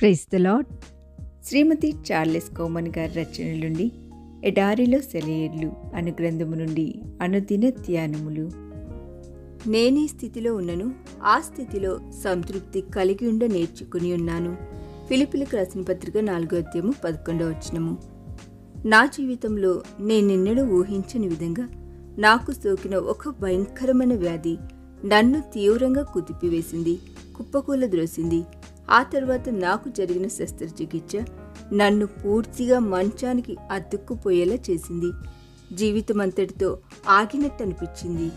Praise the Lord Srimati Charles Cowman గారి రచన నుండి ఎడారిలో సెలయేర్లు అను గ్రంథము నుండి అనుదిన ధ్యానములు. నేనే స్థితిలో ఉన్నను ఆ స్థితిలో సంతృప్తి కలిగి ఉండ నేర్చుకుని ఉన్నాను. ఫిలిపిలకు రాసిన పత్రిక నాలుగో అధ్యాయము పదకొండవ వచనము. నా జీవితంలో నేనెన్నడూ ఊహించని విధంగా నాకు సోకిన ఒక భయంకరమైన వ్యాధి నన్ను తీవ్రంగా కుదిపివేసింది కుప్పకూల ద్రోసింది ఆ తర్వాత నాకు జరిగిన శస్త్రచికిత్స నన్ను పూర్తిగా మంచానికి అతుక్కుపోయేలా చేసింది. జీవితం అంతటితో ఆగినట్టు అనిపించింది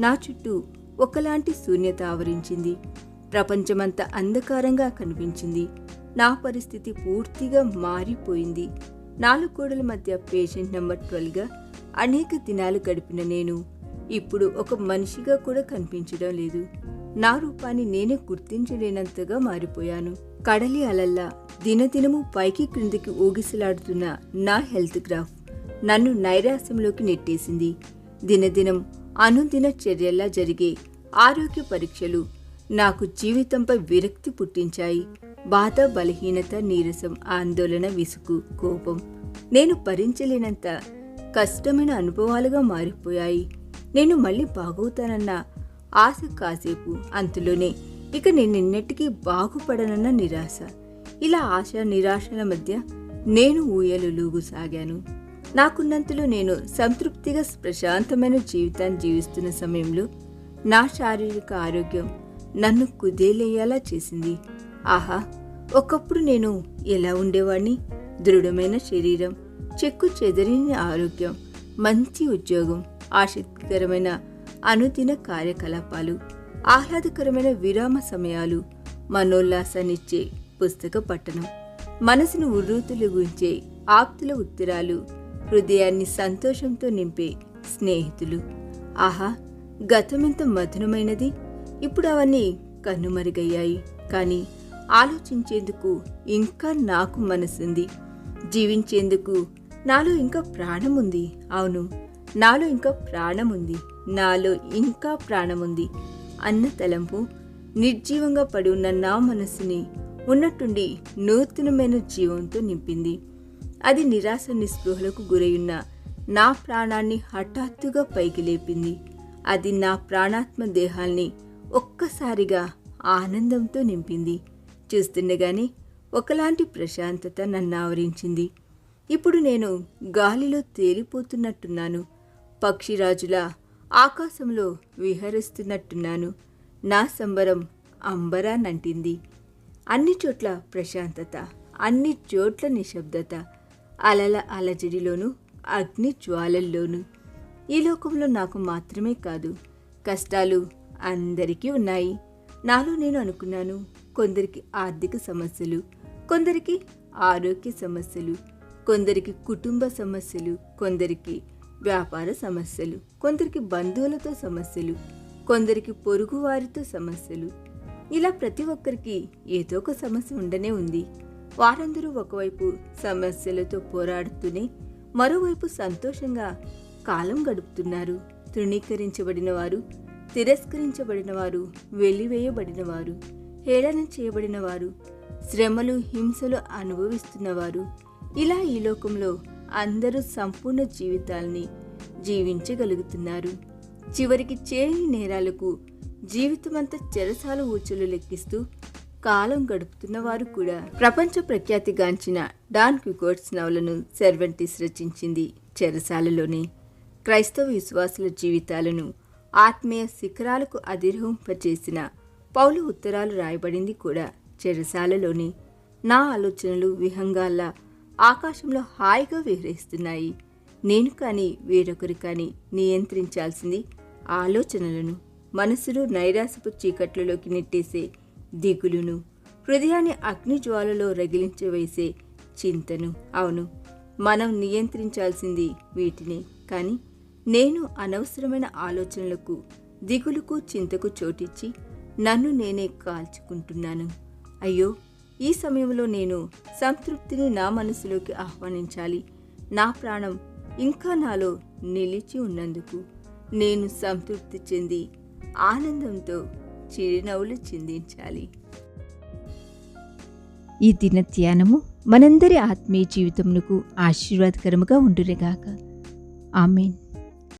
నా చుట్టూ ఒకలాంటి శూన్యత ఆవరించింది. ప్రపంచమంతా అంధకారంగా కనిపించింది. నా పరిస్థితి పూర్తిగా మారిపోయింది. నాలుగు గోడల మధ్య పేషెంట్ నెంబర్ ట్వెల్వ్గా అనేక దినాలు గడిపిన నేను ఇప్పుడు ఒక మనిషిగా కూడా కనిపించడం లేదు. నా రూపాన్ని నేనే గుర్తించలేనంతగా మారిపోయాను. కడలి అలల్లా దినదినము పైకి క్రిందికి ఊగిసలాడుతున్న నా హెల్త్ గ్రాఫ్ నన్ను నైరాశ్యంలోకి నెట్టేసింది. దినదినం అనుదిన చర్యల్లా జరిగే ఆరోగ్య పరీక్షలు నాకు జీవితంపై విరక్తి పుట్టించాయి. బాధ బలహీనత నీరసం ఆందోళన విసుగు కోపం నేను భరించలేనంత కష్టమైన అనుభవాలుగా మారిపోయాయి. నేను మళ్ళీ బాగవుతానన్న ఆశ కాసేపు అంతులోనే. ఇక నేనెన్నటికీ బాగుపడనన్న నిరాశ. ఇలా ఆశ నిరాశల మధ్య నేను ఊయలు సాగాను నాకున్నంతలో నేను సంతృప్తిగా ప్రశాంతమైన జీవితాన్ని జీవిస్తున్న సమయంలో నా శారీరక ఆరోగ్యం నన్ను కుదేలేయేలా చేసింది. ఆహా! ఒకప్పుడు నేను ఎలా ఉండేవాణ్ణి? దృఢమైన శరీరం చెక్కు చెదరిని ఆరోగ్యం మంచి ఉద్యోగం ఆసక్తికరమైన అనుదిన కార్యకలాపాలు ఆహ్లాదకరమైన విరామ సమయాలు మనోల్లాసాన్నిచ్చే పుస్తక పట్టణం మనసును ఉర్రూతులుగుంచే ఆప్తుల ఉత్తరాలు హృదయాన్ని సంతోషంతో నింపే స్నేహితులు. ఆహా గతమెంత మధురమైనది. ఇప్పుడు అవన్నీ కన్నుమరుగయ్యాయి. కానీ ఆలోచించేందుకు ఇంకా నాకు మనసుంది. జీవించేందుకు నాలో ఇంకా ప్రాణం ఉంది అవును నాలో ఇంకా ప్రాణం ఉంది నాలో ఇంకా ప్రాణముంది. అన్న తలంపు. నిర్జీవంగా పడి ఉన్న నా మనసుని ఉన్నట్టుండి నూతనమైన జీవంతో నింపింది. అది నిరాశ నిస్పృహలకు గురయున్న నా ప్రాణాన్ని హఠాత్తుగా పైకి లేపింది. అది నా ప్రాణాత్మ దేహాల్ని ఒక్కసారిగా ఆనందంతో నింపింది. చూస్తుండగానే ఒకలాంటి ప్రశాంతత నన్ను ఆవరించింది. ఇప్పుడు నేను గాలిలో తేలిపోతున్నట్టున్నాను. పక్షిరాజులా ఆకాశంలో విహరిస్తున్నట్టున్నాను. నా సంబరం అంబరానంటింది అన్ని చోట్ల ప్రశాంతత అన్ని చోట్ల నిశ్శబ్దత అలల అలజడిలోను అగ్ని జ్వాలల్లోనూ. ఈ లోకంలో నాకు మాత్రమే కాదు కష్టాలు అందరికీ ఉన్నాయి. నాలో నేను అనుకున్నాను కొందరికి ఆర్థిక సమస్యలు కొందరికి ఆరోగ్య సమస్యలు కొందరికి కుటుంబ సమస్యలు కొందరికి వ్యాపార సమస్యలు కొందరికి బంధువులతో సమస్యలు కొందరికి పొరుగువారితో సమస్యలు. ఇలా ప్రతి ఒక్కరికి ఏదో ఒక సమస్య ఉండనే ఉంది. వారందరూ ఒకవైపు సమస్యలతో పోరాడుతూనే మరోవైపు సంతోషంగా కాలం గడుపుతున్నారు. తృణీకరించబడిన వారు తిరస్కరించబడిన వారు వెలివేయబడిన వారు హేళన చేయబడిన వారు శ్రమలు హింసలు అనుభవిస్తున్నవారు. ఇలా ఈ లోకంలో అందరూ సంపూర్ణ జీవితాల్ని జీవించగలుగుతున్నారు. చివరికి చేయని నేరాలకు జీవితమంతా చెరసాల ఊచలు లెక్కిస్తూ కాలం గడుపుతున్న వారు కూడా ప్రపంచ ప్రఖ్యాతిగాంచిన డాన్ క్వికోట్స్ నవలను సెర్వెంటిస్ రచించింది. చెరసాలలోనే క్రైస్తవ విశ్వాసుల జీవితాలను ఆత్మీయ శిఖరాలకు అధిరోహింపచేసిన పౌలు ఉత్తరాలు రాయబడింది కూడా. చెరసాలలోనే నా ఆలోచనలు విహంగాల్లా ఆకాశంలో హాయిగా విహరిస్తున్నాయి. నేను కానీ వేరొకరు కానీ నియంత్రించాల్సింది ఆలోచనలను మనసును నైరాసపు చీకట్లలోకి నెట్టేసే దిగులును హృదయాన్ని అగ్నిజ్వాలలో రగిలించవేసే చింతను. అవును మనం నియంత్రించాల్సింది వీటిని. కానీ నేను అనవసరమైన ఆలోచనలకు దిగులుకు చింతకు చోటిచ్చి నన్ను నేనే కాల్చుకుంటున్నాను. అయ్యో ఈ సమయంలో నేను సంతృప్తిని నా మనసులోకి ఆహ్వానించాలి. నా ప్రాణం ఇంకా నాలో నిలిచి ఉన్నందుకు నేను సంతృప్తి చెంది ఆనందంతో చిరునవ్వులు చిందించాలి. ఈ దిన ధ్యానము మనందరి ఆత్మీయ జీవితమునకు ఆశీర్వాదకరముగా ఉండురేగాక ఆమెన్.